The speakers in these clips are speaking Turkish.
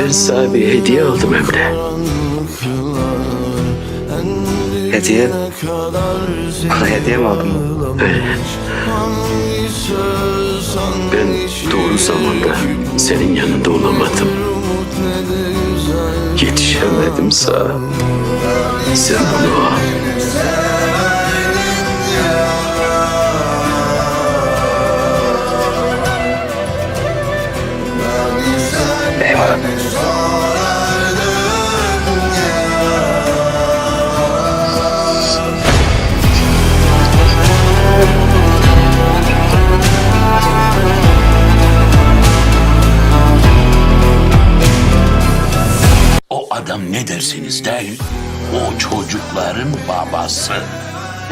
Ben sana bir hediye aldım Emre. Hediye? Bana hediye mi aldın? Öyle. Ben doğru zamanda senin yanında olamadım. Yetişemedim sana. Sen bunu al. Derseniz deyin, o çocukların babası.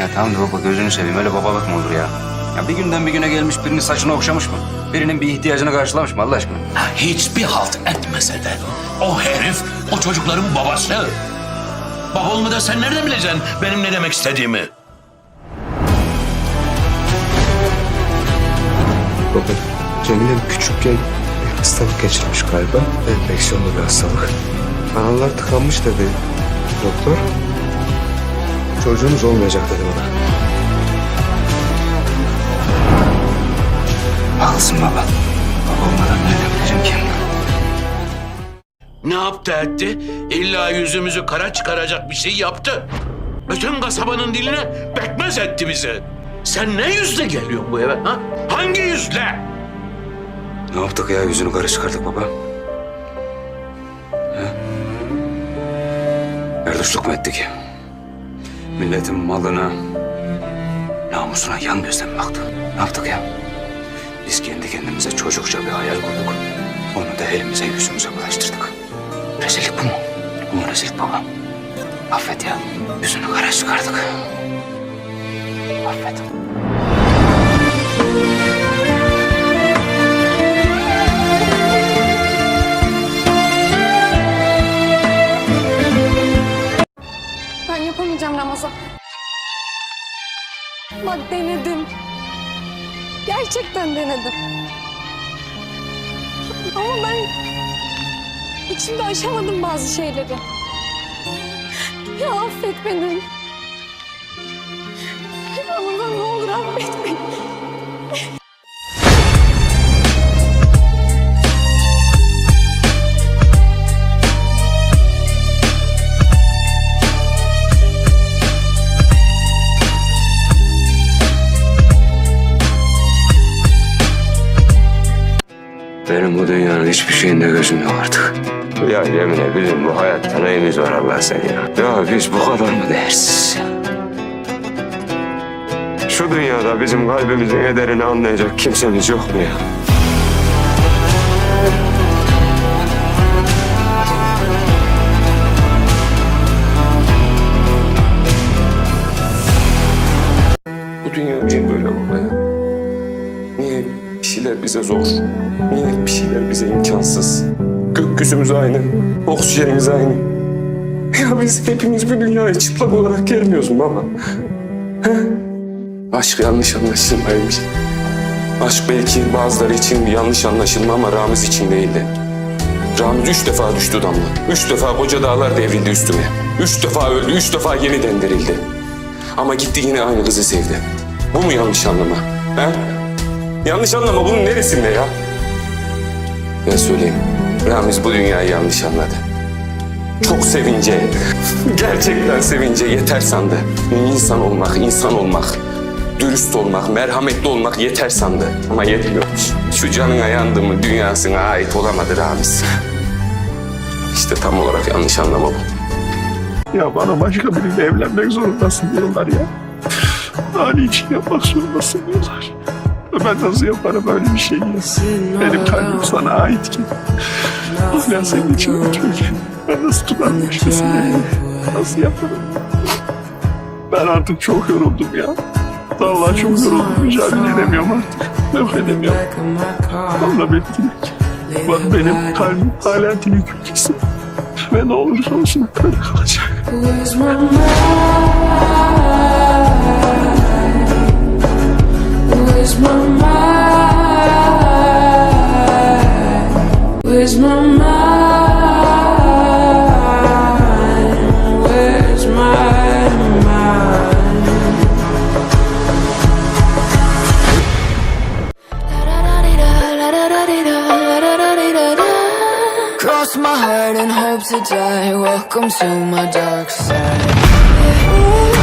Ya tamam da baba gözünü seveyim öyle babalık mı olur ya? Ya bir günden bir güne gelmiş birinin saçını okşamış mı? Birinin bir ihtiyacını karşılamış mı Allah aşkına? Ha, hiçbir halt etmese de o herif o çocukların babası. Baba olmadan sen nereden bileceksin benim ne demek istediğimi? Baba, Cemile küçükken hastalık geçirmiş galiba. Enfeksiyonlu bir hastalık. Kanallar tıkanmış dedi doktor. Çocuğunuz olmayacak dedi bana. Haklısın baba. Baba olmadan nereden bileceğim ki? Ne yaptı etti? İlla yüzümüzü kara çıkaracak bir şey yaptı. Bütün kasabanın diline bekmez etti bizi. Sen ne yüzle geliyorsun bu eve ha? Hangi yüzle? Ne yaptık ya yüzünü kara çıkardık baba? Yardışlık mı ettik? Milletin malına, namusuna yan gözle mi baktık? Ne yaptık ya? Biz kendi kendimize çocukça bir hayal kurduk. Onu da elimize yüzümüze bulaştırdık. Rezillik bu mu? Bu mu rezillik baba? Affet ya. Yüzünü kara çıkardık. Affet. Denedim. Gerçekten denedim. Ama ben içimde aşamadım bazı şeyleri. Ya affet beni. Ramazan ne olur affet beni. Benim bu dünyanın hiçbir şeyinde gözüm yok artık. Ya Cemile bizim bu hayatta neyimiz var Allah sen ya? Ya biz bu kadar mı değersiz? Şu dünyada bizim kalbimizin ederini anlayacak kimsemiz yok mu ya? Şeyler bize zor? Niye bir şeyler bize imkansız? Gökyüzümüz aynı, oksijenimiz aynı. Ya biz hepimiz bu dünyaya çıplak olarak gelmiyoruz mu baba? Aşk yanlış anlaşılmaymış. Aşk belki bazıları için bir yanlış anlaşılma ama Ramiz için değildi. Ramiz üç defa düştü damla. Üç defa koca dağlar devrildi üstüme. Üç defa öldü, üç defa yeniden dirildi. Ama gitti yine aynı kızı sevdi. Bu mu yanlış anlama? He? Yanlış anlama bunun neresinde ya? Ben söyleyeyim. Ramiz bu dünyayı yanlış anladı. Çok sevince, gerçekten sevince yeter sandı. İnsan olmak, insan olmak, dürüst olmak, merhametli olmak yeter sandı. Ama yetmiyormuş. Şu canına yandı mı dünyasına ait olamadı Ramiz. İşte tam olarak yanlış anlama bu. Ya bana başka biriyle evlenmek zorundasın diyorlar ya. Hani için yapmak zorundasın diyorlar. Ben nasıl yaparım böyle bir şeyi? Benim kalbim sana ait ki. Hala senin için ötüyor ki. Ben nasıl tutarım başkasını? Nasıl yaparım? Ben artık çok yoruldum ya. Vallahi çok yoruldum. Mücadele edemiyorum artık. Yok edemiyorum. Valla bir dilek. Bak benim kalbim hala dilek ülkesi. Ve ne olursa olsun böyle kalacak. Where's my mind? Where's my mind? Cross my heart and hope to die. Welcome to my dark side.